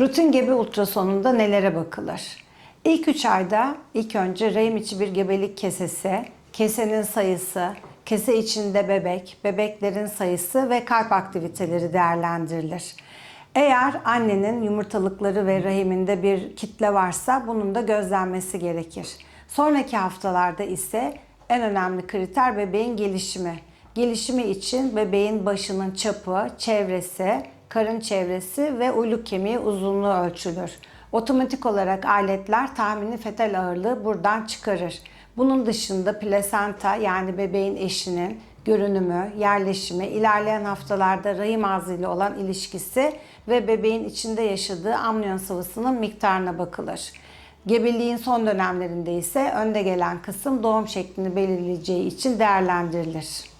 Rutin gebe ultrasonunda nelere bakılır? İlk 3 ayda ilk önce rahim içi bir gebelik kesesi, kesenin sayısı, kese içinde bebek, bebeklerin sayısı ve kalp aktiviteleri değerlendirilir. Eğer annenin yumurtalıkları ve rahiminde bir kitle varsa bunun da gözlenmesi gerekir. Sonraki haftalarda ise en önemli kriter bebeğin gelişimi. Gelişimi için bebeğin başının çapı, çevresi, karın çevresi ve uyluk kemiği uzunluğu ölçülür. Otomatik olarak aletler tahmini fetal ağırlığı buradan çıkarır. Bunun dışında plasenta yani bebeğin eşinin görünümü, yerleşimi, ilerleyen haftalarda rahim ağzıyla olan ilişkisi ve bebeğin içinde yaşadığı amniyon sıvısının miktarına bakılır. Gebeliğin son dönemlerinde ise önde gelen kısım doğum şeklini belirleyeceği için değerlendirilir.